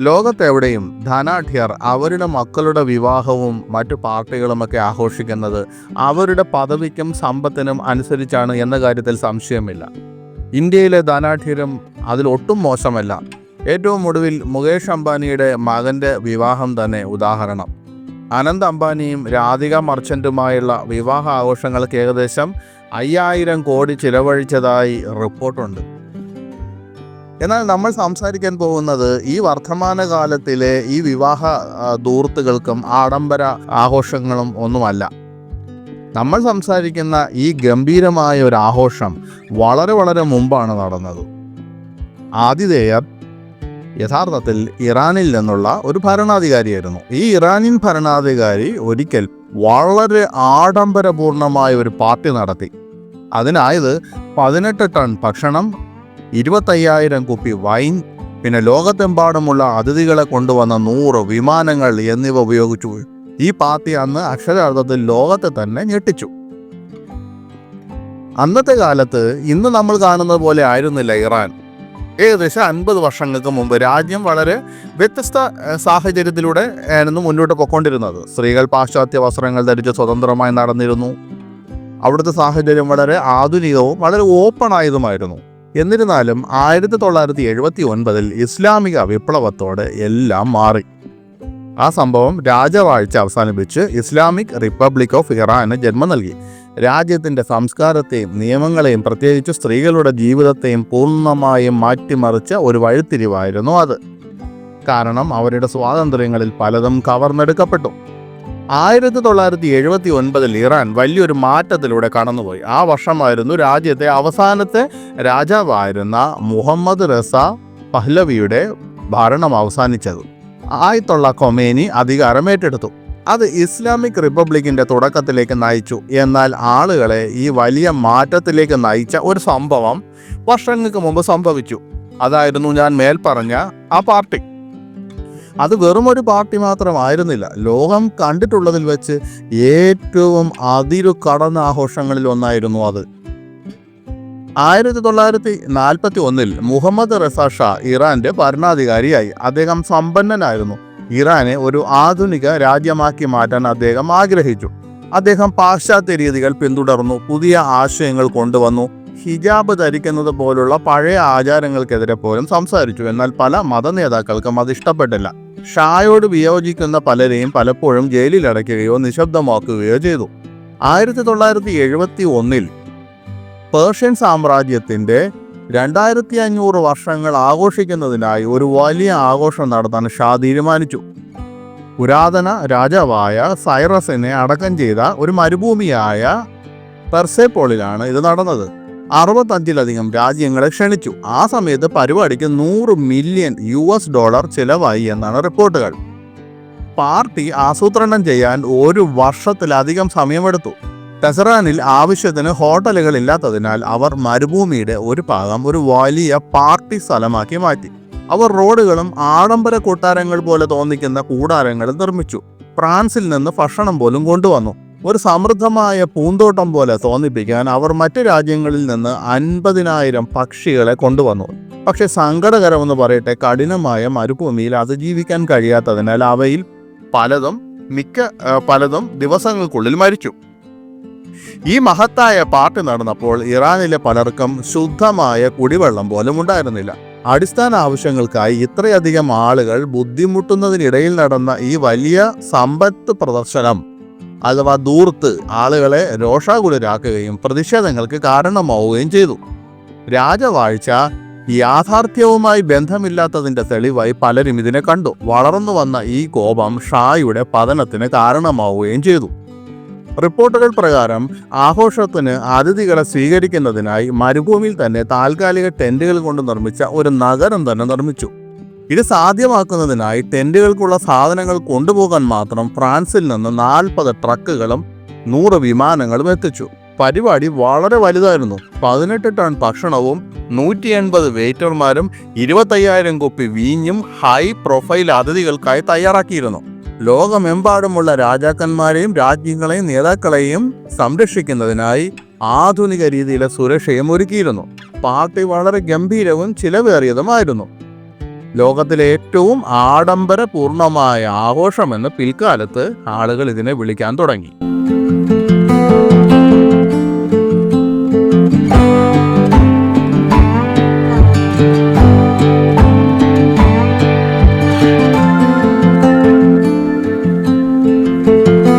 ലോകത്തെവിടെയും ധനാഠ്യർ അവരുടെ മക്കളുടെ വിവാഹവും മറ്റു പാർട്ടികളുമൊക്കെ ആഘോഷിക്കുന്നത് അവരുടെ പദവിക്കും സമ്പത്തിനും അനുസരിച്ചാണ് എന്ന കാര്യത്തിൽ സംശയമില്ല. ഇന്ത്യയിലെ ധനാഠ്യരും അതിൽ ഒട്ടും മോശമല്ല. ഏറ്റവും ഒടുവിൽ മുകേഷ് അംബാനിയുടെ മകന്റെ വിവാഹം തന്നെ ഉദാഹരണം. അനന്ത് അംബാനിയും രാധിക മർച്ചന്റുമായുള്ള വിവാഹ ആഘോഷങ്ങൾക്ക് ഏകദേശം അയ്യായിരം കോടി ചിലവഴിച്ചതായി റിപ്പോർട്ടുണ്ട്. എന്നാൽ നമ്മൾ സംസാരിക്കാൻ പോകുന്നത് ഈ വർത്തമാനകാലത്തിലെ ഈ വിവാഹ ദൂർത്തുകൾക്കും ആഡംബര ആഘോഷങ്ങളും ഒന്നുമല്ല. നമ്മൾ സംസാരിക്കുന്ന ഈ ഗംഭീരമായ ഒരു ആഘോഷം വളരെ വളരെ മുമ്പാണ് നടന്നത്. ആതിഥേയർ യഥാർത്ഥത്തിൽ ഇറാനിൽ നിന്നുള്ള ഒരു ഭരണാധികാരിയായിരുന്നു. ഈ ഇറാനിയൻ ഭരണാധികാരി ഒരിക്കൽ വളരെ ആഡംബരപൂർണമായ ഒരു പാർട്ടി നടത്തി. അതിനായത് പതിനെട്ട് ടൺ ഭക്ഷണം ഇരുപത്തയ്യായിരം കുപ്പി വൈൻ പിന്നെ ലോകത്തെമ്പാടുമുള്ള അതിഥികളെ കൊണ്ടുവന്ന നൂറ് വിമാനങ്ങൾ എന്നിവ ഉപയോഗിച്ചു. ഈ പാർട്ടി അന്ന് അക്ഷരാർത്ഥത്തിൽ ലോകത്തെ തന്നെ ഞെട്ടിച്ചു. അന്നത്തെ കാലത്ത് ഇന്ന് നമ്മൾ കാണുന്നത് പോലെ ആയിരുന്നില്ല ഇറാൻ. ഏകദേശം അൻപത് വർഷങ്ങൾക്ക് മുമ്പ് രാജ്യം വളരെ വ്യത്യസ്ത സാഹചര്യത്തിലൂടെ ആയിരുന്നു മുന്നോട്ട് പൊക്കൊണ്ടിരുന്നത് സ്ത്രീകൾ പാശ്ചാത്യ വസ്ത്രങ്ങൾ ധരിച്ച് സ്വതന്ത്രമായി നടന്നിരുന്നു. അവിടുത്തെ സാഹചര്യം വളരെ ആധുനികവും വളരെ ഓപ്പൺ ആയതുമായിരുന്നു എന്നിരുന്നാലും ആയിരത്തി തൊള്ളായിരത്തി എഴുപത്തി ഒൻപതിൽ ഇസ്ലാമിക വിപ്ലവത്തോടെ എല്ലാം മാറി. ആ സംഭവം രാജവാഴ്ച അവസാനിപ്പിച്ച് ഇസ്ലാമിക് റിപ്പബ്ലിക് ഓഫ് ഇറാന് ജന്മം നൽകി. രാജ്യത്തിന്റെ സംസ്കാരത്തെയും നിയമങ്ങളെയും പ്രത്യേകിച്ച് സ്ത്രീകളുടെ ജീവിതത്തെയും പൂർണമായും മാറ്റിമറിച്ച ഒരു വഴിത്തിരിവായിരുന്നു അത്. കാരണം അവരുടെ സ്വാതന്ത്ര്യങ്ങളിൽ പലതും കവർന്നെടുക്കപ്പെട്ടു. ആയിരത്തി തൊള്ളായിരത്തി എഴുപത്തി ഒൻപതിൽ ഇറാൻ വലിയൊരു മാറ്റത്തിലൂടെ കടന്നുപോയി. ആ വർഷമായിരുന്നു രാജ്യത്തെ അവസാനത്തെ രാജാവായിരുന്ന മുഹമ്മദ് റസ പഹ്ലവിയുടെ ഭരണം അവസാനിച്ചത്. ആയത്തുള്ള കൊമേനി അധികാരം ഏറ്റെടുത്തു. അത് ഇസ്ലാമിക് റിപ്പബ്ലിക്കിന്റെ തുടക്കത്തിലേക്ക് നയിച്ചു. എന്നാൽ ആളുകളെ ഈ വലിയ മാറ്റത്തിലേക്ക് നയിച്ച ഒരു സംഭവം വർഷങ്ങൾക്ക് മുമ്പ് സംഭവിച്ചു. അതായിരുന്നു ഞാൻ മേൽപ്പറഞ്ഞ ആ പാർട്ടി. അത് വെറുമൊരു പാർട്ടി മാത്രമായിരുന്നില്ല. ലോകം കണ്ടിട്ടുള്ളതിൽ വെച്ച് ഏറ്റവും അതിരു കടന്ന ആഘോഷങ്ങളിൽ ഒന്നായിരുന്നു അത്. ആയിരത്തി തൊള്ളായിരത്തി നാൽപ്പത്തി ഒന്നിൽ മുഹമ്മദ് റസ ഷാ ഇറാന്റെ ഭരണാധികാരിയായി. അദ്ദേഹം സമ്പന്നനായിരുന്നു. ഇറാനെ ഒരു ആധുനിക രാജ്യമാക്കി മാറ്റാൻ അദ്ദേഹം ആഗ്രഹിച്ചു. അദ്ദേഹം പാശ്ചാത്യ രീതികൾ പിന്തുടർന്നു. പുതിയ ആശയങ്ങൾ കൊണ്ടുവന്നു. ഹിജാബ് ധരിക്കുന്നത് പോലുള്ള പഴയ ആചാരങ്ങൾക്കെതിരെ പോലും സംസാരിച്ചു. എന്നാൽ പല മത നേതാക്കൾക്കും അത് ഇഷ്ടപ്പെട്ടില്ല. ഷായോട് വിയോജിക്കുന്ന പലരെയും പലപ്പോഴും ജയിലിൽ ജയിലിലടയ്ക്കുകയോ നിശബ്ദമാക്കുകയോ ചെയ്തു. ആയിരത്തി തൊള്ളായിരത്തി എഴുപത്തി ഒന്നിൽ പേർഷ്യൻ സാമ്രാജ്യത്തിന്റെ രണ്ടായിരത്തി അഞ്ഞൂറ് വർഷങ്ങൾ ആഘോഷിക്കുന്നതിനായി ഒരു വലിയ ആഘോഷം നടത്താൻ ഷാ തീരുമാനിച്ചു. പുരാതന രാജാവായ സൈറസിനെ അടക്കം ചെയ്ത ഒരു മരുഭൂമിയായ പെർസെപ്പോളിലാണ് ഇത് നടന്നത്. അറുപത്തഞ്ചിലധികം രാജ്യങ്ങളെ ക്ഷണിച്ചു. ആ സമയത്ത് പരിപാടിക്ക് നൂറ് മില്യൺ യു എസ് ഡോളർ ചിലവായി എന്നാണ് റിപ്പോർട്ടുകൾ. പാർട്ടി ആസൂത്രണം ചെയ്യാൻ ഒരു വർഷത്തിലധികം സമയമെടുത്തു. ടെസറാനിൽ ആവശ്യത്തിന് ഹോട്ടലുകൾ ഇല്ലാത്തതിനാൽ അവർ മരുഭൂമിയുടെ ഒരു ഭാഗം ഒരു വലിയ പാർട്ടി സ്ഥലമാക്കി മാറ്റി. അവർ റോഡുകളും ആഡംബര കൊട്ടാരങ്ങൾ പോലെ തോന്നിക്കുന്ന കൂടാരങ്ങൾ നിർമ്മിച്ചു. ഫ്രാൻസിൽ നിന്ന് ഭക്ഷണം പോലും കൊണ്ടുവന്നു. ഒരു സമൃദ്ധമായ പൂന്തോട്ടം പോലെ തോന്നിപ്പിക്കാൻ അവർ മറ്റു രാജ്യങ്ങളിൽ നിന്ന് അൻപതിനായിരം പക്ഷികളെ കൊണ്ടുവന്നു. പക്ഷെ സങ്കടകരമെന്ന് പറയട്ടെ കഠിനമായ മരുഭൂമിയിൽ അതിജീവിക്കാൻ കഴിയാത്തതിനാൽ അവയിൽ പലതും മിക്ക പലതും ദിവസങ്ങൾക്കുള്ളിൽ മരിച്ചു. ഈ മഹത്തായ പാർട്ടി നടന്നപ്പോൾ ഇറാനിലെ പലർക്കും ശുദ്ധമായ കുടിവെള്ളം പോലും ഉണ്ടായിരുന്നില്ല. അടിസ്ഥാന ആവശ്യങ്ങൾക്കായി ഇത്രയധികം ആളുകൾ ബുദ്ധിമുട്ടുന്നതിനിടയിൽ നടന്ന ഈ വലിയ സമ്പത്ത് പ്രദർശനം അഥവാ ദൂർത്ത് ആളുകളെ രോഷാകുലരാക്കുകയും പ്രതിഷേധങ്ങൾക്ക് കാരണമാവുകയും ചെയ്തു. രാജവാഴ്ച യാഥാർത്ഥ്യവുമായി ബന്ധമില്ലാത്തതിന്റെ തെളിവായി പലരും ഇതിനെ കണ്ടു. വളർന്നു വന്ന ഈ കോപം ഷായുടെ പതനത്തിന് കാരണമാവുകയും ചെയ്തു. റിപ്പോർട്ടുകൾ പ്രകാരം ആഘോഷത്തിന് അതിഥികളെ സ്വീകരിക്കുന്നതിനായി മരുഭൂമിയിൽ തന്നെ താൽക്കാലിക ടെന്റുകൾ കൊണ്ട് നിർമ്മിച്ച ഒരു നഗരം തന്നെ നിർമ്മിച്ചു. ഇത് സാധ്യമാക്കുന്നതിനായി ടെന്റുകൾക്കുള്ള സാധനങ്ങൾ കൊണ്ടുപോകാൻ മാത്രം ഫ്രാൻസിൽ നിന്ന് നാൽപ്പത് ട്രക്കുകളും നൂറ് വിമാനങ്ങളും എത്തിച്ചു. പരിപാടി വളരെ വലുതായിരുന്നു. പതിനെട്ട് ടൺ ഭക്ഷണവും നൂറ്റി എൺപത് വെയിറ്റർമാരും ഇരുപത്തയ്യായിരം കുപ്പി വീഞ്ഞും ഹൈ പ്രൊഫൈൽ അതിഥികൾക്കായി തയ്യാറാക്കിയിരുന്നു. ലോകമെമ്പാടുമുള്ള രാജാക്കന്മാരെയും രാജ്യങ്ങളെയും നേതാക്കളെയും സംരക്ഷിക്കുന്നതിനായി ആധുനിക രീതിയിലെ സുരക്ഷയും ഒരുക്കിയിരുന്നു. പാർട്ടി വളരെ ഗംഭീരവും ചിലവേറിയതുമായിരുന്നു. ലോകത്തിലെ ഏറ്റവും ആഡംബരപൂർണമായ ആഘോഷമെന്ന് പിൽക്കാലത്ത് ആളുകൾ ഇതിനെ വിളിക്കാൻ തുടങ്ങി.